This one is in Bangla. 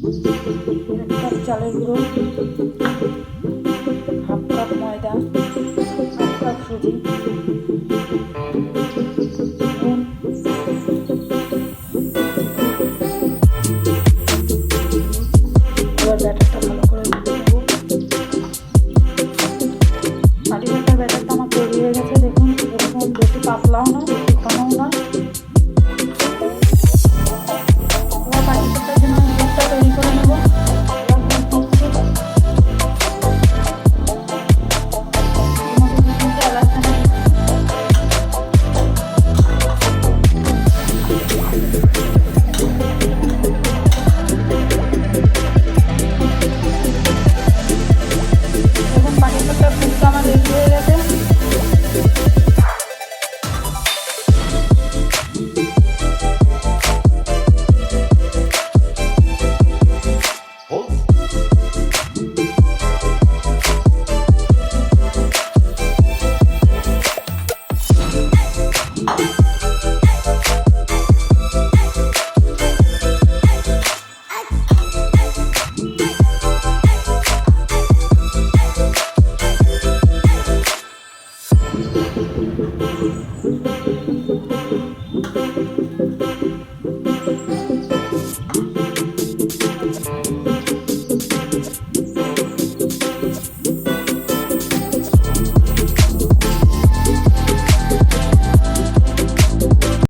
এক কাপ চালের গুঁড়ো হাফ কাপ ময়দা হাফ কাপ সুজি।